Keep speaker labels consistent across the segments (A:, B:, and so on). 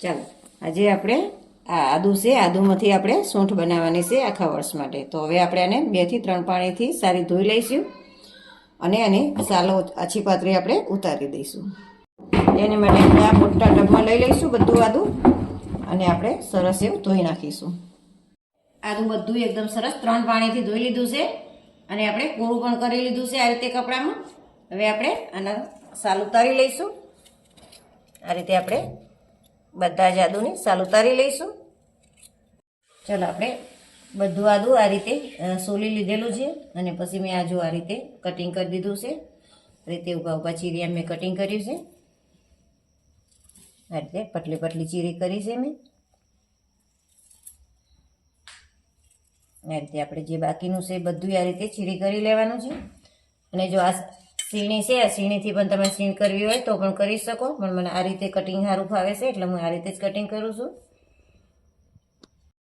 A: ચાલો, આજે આપણે આ આદુ છે, આદુમાંથી આપણે સૂંઠ બનાવવાની છે આખા વર્ષ માટે. તો હવે આપણે આને બેથી ત્રણ પાણીથી સારી ધોઈ લઈશું અને આને સાલો આછી પાતળી આપણે ઉતારી દઈશું. એની માટે આ મોટા ટબમાં લઈ લઈશું બધું આદુ અને આપણે સરસ એવું ધોઈ નાખીશું. આદુ બધું એકદમ સરસ ત્રણ પાણીથી ધોઈ લીધું છે અને આપણે કોરું પણ કરી લીધું છે આ રીતે કપડામાં. હવે આપણે આના સાલ ઉતારી લઈશું. આ રીતે આપણે બધા જ આદુને સાલ ઉતારી લઈશું. ચાલો આપણે બધું આદુ આ રીતે સોલી લીધેલું છે અને પછી મેં આજુ આ રીતે કટિંગ કરી દીધું છે. રીતે ઊભા ઊભા ચીરિયા મેં કટિંગ કર્યું છે. આ રીતે પટલી પટલી ચીરી કરી છે મેં. આ રીતે આપણે જે બાકીનું છે બધું આ રીતે ચીરી કરી લેવાનું છે. અને જો આ સીણી છે, આ સીણીથી પણ તમે સીણ કરવી હોય તો પણ કરી શકો. પણ મને આ રીતે કટિંગ સારું ફાવે છે, એટલે હું આ રીતે જ કટિંગ કરું છું.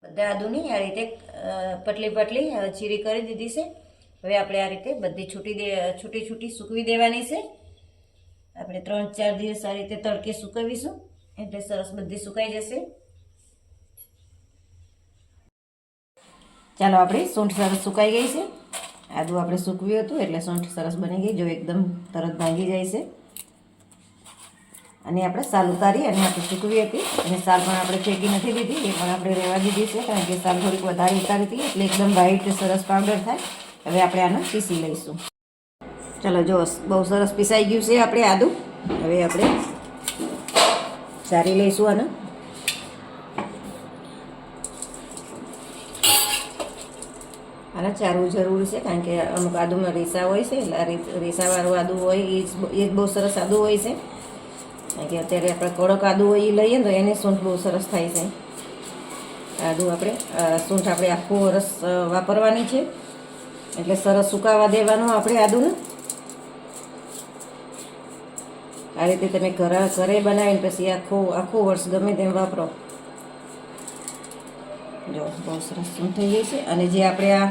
A: બધા આદુની આ રીતે પટલી પટલી ચીરી કરી દીધી છે. હવે આપણે આ રીતે બધી છૂટી દે, છૂટી છૂટી સૂકવી દેવાની છે. આપણે ત્રણ ચાર દિવસ આ રીતે તડકે સૂકવીશું, એટલે સરસ બધી સુકાઈ જશે. ચાલો, આપણી સૂંઠ સરસ સુકાઈ ગઈ છે. આદુ આપણે સૂકવ્યું હતું એટલે સૂંઠ સરસ બની ગઈ, જો એકદમ તરત ભાંગી જાય છે. અને આપણે સાલ ઉતારી અને આપણે સૂકવી હતી. અને સાલ પણ આપણે ફેંકી નથી દીધી, એ પણ આપણે રહેવા દીધી છે, કારણ કે સાલ થોડીક વધારે ઉતારી હતી, એટલે એકદમ વ્હાઈટ સરસ પાવડર થાય. હવે આપણે આને પીસી લઈશું. ચાલો જો, બહુ સરસ પીસાઈ ગયું છે આપણે આદું. હવે આપણે સારી લઈશું આને. આને ચારવું જરૂરી છે, કારણ કે અમુક આદુમાં રેસા હોય છે આ રેસાવાળું આદુ હોય એ જ એ જ બહુ સરસ આદુ હોય છે. કારણ કે અત્યારે આપણે કડક આદુ હોય એ લઈએ ને તો એની સૂંઠ બહુ સરસ થાય છે. આદુ આપણે સૂંઠ આપણે આખું વરસ વાપરવાની છે. એટલે સરસ સુકાવા દેવાનું આપણે આદુને. આ રીતે તમે ઘરે ઘરે બનાવીને પછી આખું આખું વર્ષ ગમે તેમ વાપરો. જો, બહુ સરસ થઈ ગઈ છે. અને જે આપણે આ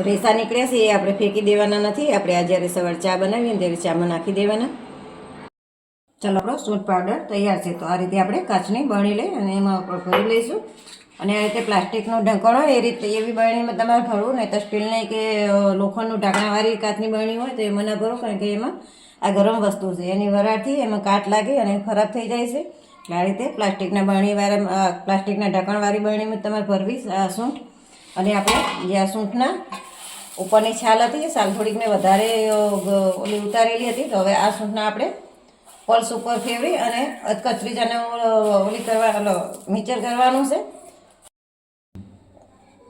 A: રેસા નીકળ્યા છે, એ આપણે ફેંકી દેવાના નથી. આપણે આ જ્યારે સવારે ચા બનાવીએ ને ત્યારે ચામાં નાખી દેવાના. ચાલો, આપણો સૂંઠ પાવડર તૈયાર છે. તો આ રીતે આપણે કાચની બરણી લઈ અને એમાં આપણે ભરી લઈશું. અને આ રીતે પ્લાસ્ટિકનું ઢંકણ હોય, એ રીતે એવી બરણીમાં તમારે ભરવું, નહીં તો સ્ટીલની કે લોખંડનું ઢાંકણાવાળી કાચની બરણી હોય, તો એમાં ના ભરો, કારણ કે એમાં આ ગરમ વસ્તુ છે. એની વરાળથી એમાં કાટ લાગે અને ખરાબ થઈ જાય છે. આ રીતે પ્લાસ્ટિકના બરણીવાળા પ્લાસ્ટિકના ઢાંકણવાળી બરણીમાં તમારે ભરવી સૂંઠ. અને આપણે જે આ સૂંઠના ઉપરની છાલ હતી, એ છાલ થોડીક મેં વધારે ઓલી ઉતારેલી હતી, તો હવે આ સૂંઠના આપણે પલ્સ ઉપર ફેરવી અને કચરી જાને ઓલી કરવા મિક્સર કરવાનું છે.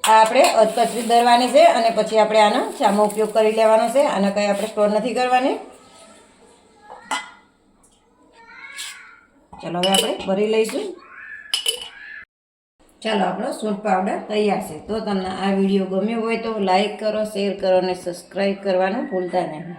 A: આ આપણે અધકચરી દરવાની છે અને પછી આપણે આનો ચામો ઉપયોગ કરી લેવાનો છે. આના કંઈ આપણે સ્ટોર નથી કરવાની. ચાલો હવે આપણે ભરી લઈશું. ચાલો આપણો સૂંઠ પાવડર તૈયાર છે. તો તમને આ વીડિયો ગમ્યો હોય તો લાઈક કરો, શેર કરો અને સબસ્ક્રાઈબ કરવાનું ભૂલતા નહીં.